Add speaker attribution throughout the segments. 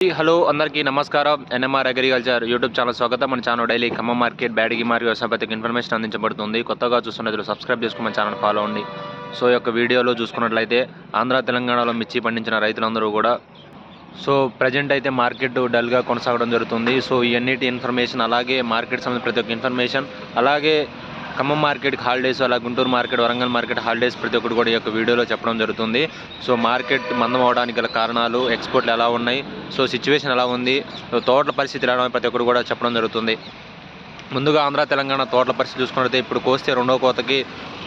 Speaker 1: Hello అందరికీ నమస్కారం. NMR agriculture YouTube channel స్వాగతం. మన channel daily Khammam market Byadagi మరియు వ్యవసాయపతికి ఇన్ఫర్మేషన్ అందించబడుతుంది. కొత్తగా చూస్తున్నట్లు సబ్స్క్రైబ్ చేసుకుని మన ఛానల్ ఫాలో అండి సో ఈ యొక్క వీడియోలో చూసుకున్నట్లయితే ఆంధ్ర తెలంగాణలో మిర్చి పండించిన రైతులందరూ కూడా సో ప్రజెంట్ అయితే మార్కెట్ డల్గా కొనసాగడం జరుగుతుంది. సో ఇవన్నిటి ఇన్ఫర్మేషన్ అలాగే మార్కెట్ సంబంధించిన ప్రతి ఒక్క ఇన్ఫర్మేషన్ అలాగే ఖమ్మం మార్కెట్కి హాలిడేస్ అలా Guntur market Warangal market holidays ప్రతి ఒక్కటి కూడా ఈ యొక్క వీడియోలో చెప్పడం జరుగుతుంది. సో మార్కెట్ మందం అవడానికి గల కారణాలు ఎక్స్పోర్ట్లు ఎలా ఉన్నాయి సో సిచ్యువేషన్ ఎలా ఉంది సో తోటల పరిస్థితి ఎలా ప్రతి ఒక్కటి కూడా చెప్పడం జరుగుతుంది. ముందుగా ఆంధ్ర తెలంగాణ తోటల పరిస్థితి చూసుకున్నట్లయితే ఇప్పుడు కోస్తే రెండో కోతకి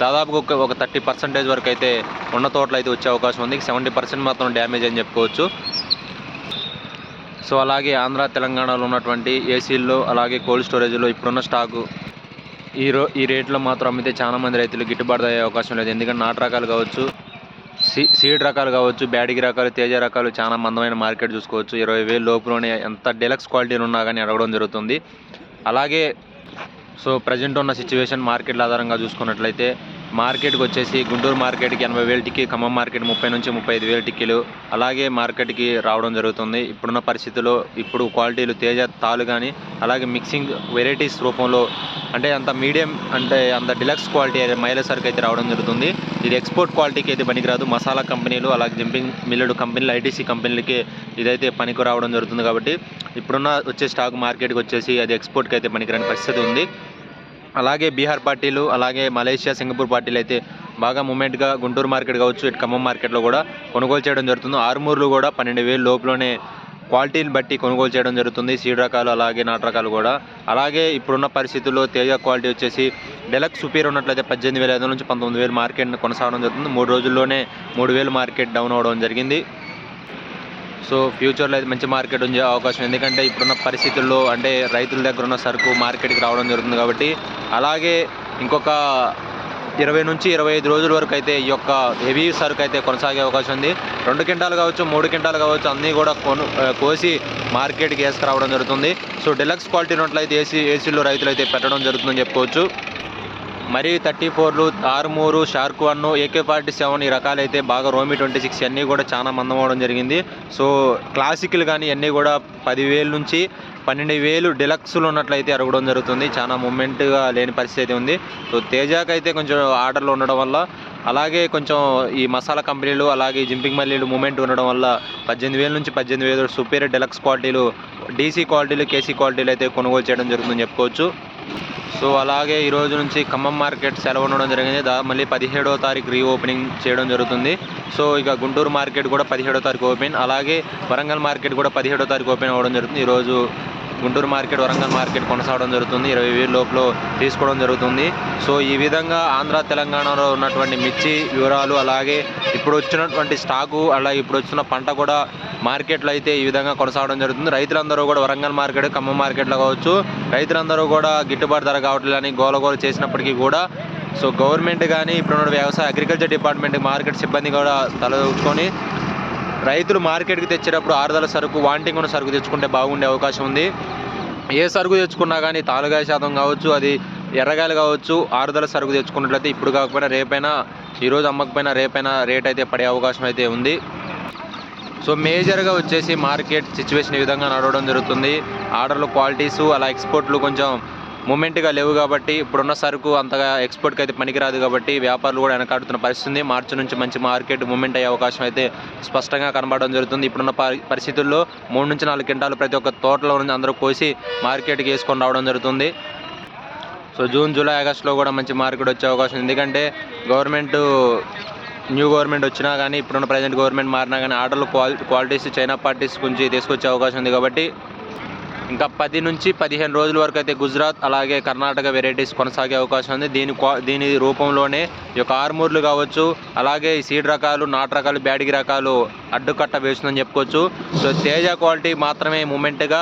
Speaker 1: దాదాపు ఒక ఒక థర్టీ పర్సెంటేజ్ వరకు అయితే ఉన్న తోటలు అయితే వచ్చే అవకాశం ఉంది. సెవెంటీ పర్సెంట్ మాత్రం డ్యామేజ్ అని చెప్పుకోవచ్చు. సో అలాగే ఆంధ్ర తెలంగాణలో ఉన్నటువంటి ఏసీల్లో అలాగే కోల్డ్ స్టోరేజ్లో ఇప్పుడున్న స్టాకు ఈ రో ఈ రేట్లో మాత్రం అమ్మితే చాలా మంది రైతులు గిట్టుబాటు అయ్యే అవకాశం లేదు. ఎందుకంటే నాటు రకాలు కావచ్చు సీ సీడ్ రకాలు కావచ్చు బ్యాడిగి రకాలు తేజ రకాలు చాలా మందమైన మార్కెట్ చూసుకోవచ్చు. ఇరవై వేలు లోపులోనే ఎంత డెలక్స్ క్వాలిటీలు ఉన్నా కానీ అడగడం జరుగుతుంది. అలాగే సో ప్రజెంట్ ఉన్న సిచ్యువేషన్ మార్కెట్ల ఆధారంగా చూసుకున్నట్లయితే మార్కెట్కి వచ్చేసి గుంటూరు మార్కెట్కి ఎనభై వేల టిక్కీ ఖమ్మం మార్కెట్ ముప్పై నుంచి ముప్పై ఐదు వేల టిక్కీలు. అలాగే మార్కెట్కి రావడం జరుగుతుంది. ఇప్పుడున్న పరిస్థితుల్లో ఇప్పుడు క్వాలిటీలు తేజ తాలు కానీ అలాగే మిక్సింగ్ వెరైటీస్ రూపంలో అంటే అంత మీడియం అంటే అంత డిలక్స్ క్వాలిటీ మైల సరుకు అయితే రావడం జరుగుతుంది. ఇది ఎక్స్పోర్ట్ క్వాలిటీకి అయితే పనికిరాదు. మసాలా కంపెనీలు అలాగే జింపింగ్ మిల్లుడు కంపెనీలు ఐటీసీ కంపెనీలకి ఇదైతే పనికి రావడం జరుగుతుంది కాబట్టి ఇప్పుడున్న వచ్చే స్టాక్ మార్కెట్కి వచ్చేసి అది ఎక్స్పోర్ట్కి అయితే పనికిరాని పరిస్థితి ఉంది. అలాగే బీహార్ పార్టీలు అలాగే మలేషియా సింగపూర్ పార్టీలు అయితే బాగా మూమెంట్గా గుంటూరు మార్కెట్ కావచ్చు ఇటు ఖమ్మం మార్కెట్లో కూడా కొనుగోలు చేయడం జరుగుతుంది. ఆరుమూరులు కూడా పన్నెండు వేలు లోపులోనే క్వాలిటీని బట్టి కొనుగోలు చేయడం జరుగుతుంది. సీడ్ రకాలు అలాగే నాటు రకాలు కూడా. అలాగే ఇప్పుడున్న పరిస్థితుల్లో తేజ క్వాలిటీ వచ్చేసి డెలక్స్ సుపీర్ ఉన్నట్లయితే పద్దెనిమిది వేల ఐదు నుంచి పంతొమ్మిది వేలు మార్కెట్ని కొనసాగడం జరుగుతుంది. మూడు రోజుల్లోనే మూడు వేలు మార్కెట్ డౌన్ అవడం జరిగింది. సో ఫ్యూచర్లో అయితే మంచి మార్కెట్ ఉండే అవకాశం ఎందుకంటే ఇప్పుడున్న పరిస్థితుల్లో అంటే రైతుల దగ్గర ఉన్న సరుకు మార్కెట్కి రావడం జరుగుతుంది కాబట్టి అలాగే ఇంకొక ఇరవై నుంచి ఇరవై ఐదు రోజుల వరకు అయితే ఈ యొక్క హెవీ సరుకు అయితే కొనసాగే అవకాశం ఉంది. రెండు క్వింటాలు కావచ్చు మూడు క్వింటాలు కావచ్చు అన్నీ కూడా కొను కోసి మార్కెట్కి వేసుకురావడం జరుగుతుంది. సో డిలక్స్ క్వాలిటీ ఉన్నట్లయితే ఏసీ ఏసీలో రైతులు అయితే పెట్టడం జరుగుతుందని చెప్పుకోవచ్చు. మరి థర్టీ ఫోర్లు Armoor shark one AK forty seven ఈ రకాలు అయితే బాగా రోమి ట్వంటీ సిక్స్ అన్నీ కూడా చాలా మందం అవడం జరిగింది. సో క్లాసిక్లు కానీ అన్నీ కూడా పదివేలు నుంచి పన్నెండు వేలు డిలక్స్లు ఉన్నట్లయితే అరగడం జరుగుతుంది. చాలా మూమెంట్గా లేని పరిస్థితి అయితే ఉంది. సో తేజాకి అయితే కొంచెం ఆర్డర్లు ఉండడం వల్ల అలాగే కొంచెం ఈ మసాలా కంపెనీలు అలాగే జింపింగ్ మల్లీలు మూమెంట్ ఉండడం వల్ల పద్దెనిమిది వేల నుంచి పద్దెనిమిది వేలు సుపీరియర్ డెలక్స్ క్వాలిటీలు డీసీ క్వాలిటీలు కేసీ క్వాలిటీలు అయితే కొనుగోలు చేయడం జరుగుతుందని చెప్పుకోవచ్చు. సో అలాగే ఈ రోజు నుంచి ఖమ్మం మార్కెట్ సెలవు ఉండడం జరిగింది. దా మళ్ళీ పదిహేడో తారీఖు రీఓపెనింగ్ చేయడం జరుగుతుంది. సో ఇక గుంటూరు మార్కెట్ కూడా పదిహేడో తారీఖు ఓపెన్. అలాగే వరంగల్ మార్కెట్ కూడా పదిహేడో తారీఖు ఓపెన్ అవ్వడం జరుగుతుంది. ఈరోజు గుంటూరు మార్కెట్ వరంగల్ మార్కెట్ కొనసాగడం జరుగుతుంది. ఇరవై వేల లోపల తీసుకోవడం జరుగుతుంది. సో ఈ విధంగా ఆంధ్ర తెలంగాణలో ఉన్నటువంటి మిర్చి వివరాలు అలాగే ఇప్పుడు వచ్చినటువంటి స్టాకు అలాగే ఇప్పుడు వచ్చిన పంట కూడా మార్కెట్లో అయితే ఈ విధంగా కొనసాగడం జరుగుతుంది. రైతులందరూ కూడా వరంగల్ మార్కెట్ ఖమ్మం మార్కెట్లో కావచ్చు రైతులందరూ కూడా గిట్టుబాటు ధర కావట్లేదని గోలగోల చేసినప్పటికీ కూడా సో గవర్నమెంట్ కానీ ఇప్పుడున్న వ్యవసాయ అగ్రికల్చర్ డిపార్ట్మెంట్ మార్కెట్ సిబ్బంది కూడా తలదూచుకొని రైతులు మార్కెట్కి తెచ్చేటప్పుడు ఆరుదల సరుకు వాంటింగ్ ఉన్న సరుకు తెచ్చుకుంటే బాగుండే అవకాశం ఉంది. ఏ సరుకు తెచ్చుకున్నా కానీ తాలుగాయ శాతం కావచ్చు అది ఎర్రగాయలు కావచ్చు ఆరుదల సరుకు తెచ్చుకున్నట్లయితే ఇప్పుడు కాకపోయినా రేపైనా ఈరోజు అమ్మకపోయినా రేపైనా రేట్ అయితే పడే అవకాశం అయితే ఉంది. సో మేజర్గా వచ్చేసి మార్కెట్ సిచ్యువేషన్ ఈ విధంగా నడవడం జరుగుతుంది. ఆర్డర్లు క్వాలిటీసు అలా ఎక్స్పోర్ట్లు కొంచెం మూమెంట్గా లేవు కాబట్టి ఇప్పుడున్న సరుకు అంతగా ఎక్స్పోర్ట్కి అయితే పనికిరాదు కాబట్టి వ్యాపారులు కూడా వెనకాడుతున్న పరిస్థితి మార్చి నుంచి మంచి మార్కెట్ మూమెంట్ అయ్యే అవకాశం అయితే స్పష్టంగా కనబడడం జరుగుతుంది. ఇప్పుడున్న పరి- పరిస్థితుల్లో మూడు నుంచి నాలుగు క్వింటాలు ప్రతి ఒక్క తోటలో నుంచి అందరూ కోసి మార్కెట్కి వేసుకొని రావడం జరుగుతుంది. సో జూన్ జూలై ఆగస్టులో కూడా మంచి మార్కెట్ వచ్చే అవకాశం ఉంది. ఎందుకంటే గవర్నమెంట్ న్యూ గవర్నమెంట్ వచ్చినా కానీ ఇప్పుడున్న ప్రజెంట్ గవర్నమెంట్ మారినా కానీ ఆర్డర్లు క్వాలి క్వాలిటీస్ చైనా పార్టీస్ గురించి తీసుకొచ్చే అవకాశం ఉంది కాబట్టి ఇంకా పది నుంచి పదిహేను రోజుల వరకు అయితే గుజరాత్ అలాగే కర్ణాటక వెరైటీస్ కొనసాగే అవకాశం ఉంది. దీని క్వా దీని రూపంలోనే ఈ యొక్క ఆర్మూర్లు కావచ్చు అలాగే ఈ సీడ్ రకాలు నాటు రకాలు బ్యాడిగి రకాలు అడ్డుకట్ట వేస్తుందని చెప్పుకోవచ్చు. సో తేజ క్వాలిటీ మాత్రమే మూమెంట్గా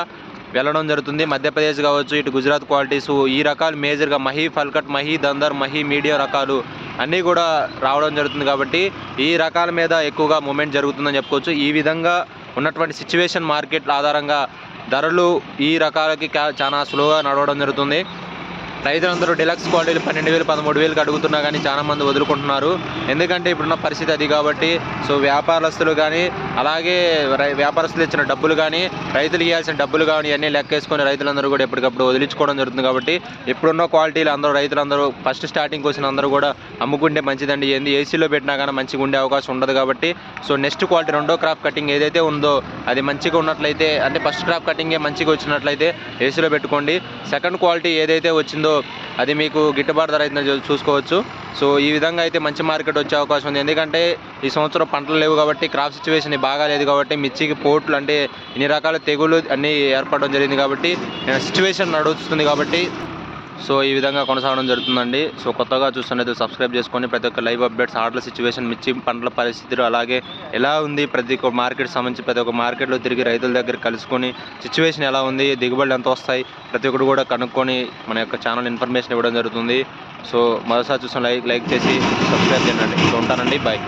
Speaker 1: వెళ్ళడం జరుగుతుంది. మధ్యప్రదేశ్ కావచ్చు ఇటు గుజరాత్ క్వాలిటీస్ ఈ రకాలు మేజర్గా మహి ఫల్కట్ మహి దందర్ మహి మీడియం రకాలు అన్నీ కూడా రావడం జరుగుతుంది కాబట్టి ఈ రకాల మీద ఎక్కువగా మూమెంట్ జరుగుతుందని చెప్పుకోవచ్చు. ఈ విధంగా ఉన్నటువంటి సిచ్యువేషన్ మార్కెట్ ఆధారంగా ధరలు ఈ రకాలకి చాలా స్లోగా నడవడం జరుగుతుంది. రైతులందరూ డిలక్స్ క్వాలిటీలు పన్నెండు వేలు పదమూడు వేలకు అడుగుతున్నా కానీ చాలా మంది వదులుకుంటున్నారు. ఎందుకంటే ఇప్పుడున్న పరిస్థితి అది కాబట్టి సో వ్యాపారస్తులు కానీ అలాగే రై- వ్యాపారస్తులు ఇచ్చిన డబ్బులు కానీ రైతులు ఇవ్వాల్సిన డబ్బులు కానీ అన్నీ లెక్కేసుకొని రైతులందరూ కూడా ఎప్పటికప్పుడు వదిలించుకోవడం జరుగుతుంది కాబట్టి ఇప్పుడున్న క్వాలిటీలు అందరూ రైతులందరూ ఫస్ట్ స్టార్టింగ్ వచ్చిన అందరూ కూడా అమ్ముకుంటే మంచిదండి. ఏంది? ఏసీలో పెట్టినా కానీ మంచిగా ఉండే అవకాశం ఉండదు కాబట్టి సో నెక్స్ట్ క్వాలిటీ రెండో క్రాప్ కటింగ్ ఏదైతే ఉందో అది మంచిగా ఉన్నట్లయితే అంటే ఫస్ట్ క్రాప్ కటింగే మంచిగా వచ్చినట్లయితే ఏసీలో పెట్టుకోండి. సెకండ్ క్వాలిటీ ఏదైతే వచ్చిందో అది మీకు గిట్టుబాటు ధర అయితే చూసుకోవచ్చు. సో ఈ విధంగా అయితే మంచి మార్కెట్ వచ్చే అవకాశం ఉంది. ఎందుకంటే ఈ సంవత్సరం పంటలు లేవు కాబట్టి క్రాప్ సిచ్యువేషన్ బాగా లేదు కాబట్టి మిర్చికి పోట్లు అంటే ఇన్ని రకాల తెగులు అన్నీ ఏర్పడడం జరిగింది కాబట్టి సిచ్యువేషన్ నడుస్తుంది కాబట్టి సో ఈ విధంగా కొనసాగడం జరుగుతుందండి. సో కొత్తగా చూస్తున్నది సబ్స్క్రైబ్ చేసుకొని ప్రతి ఒక్క లైవ్ అప్డేట్స్ ఆర్డర్ సిచ్యువేషన్ మిర్చి పంటల పరిస్థితులు అలాగే ఎలా ఉంది ప్రతి ఒక్క మార్కెట్ సంబంధించి ప్రతి ఒక్క మార్కెట్లో తిరిగి రైతుల దగ్గర కలుసుకొని సిచ్యువేషన్ ఎలా ఉంది దిగుబడులు ఎంత వస్తాయి ప్రతి ఒక్కరు కూడా కనుక్కొని మన యొక్క ఛానల్ ఇన్ఫర్మేషన్ ఇవ్వడం జరుగుతుంది. సో మరోసారి చూసిన లైక్ లైక్ చేసి సబ్స్క్రైబ్ చేయండి. ఉంటానండి. బాయ్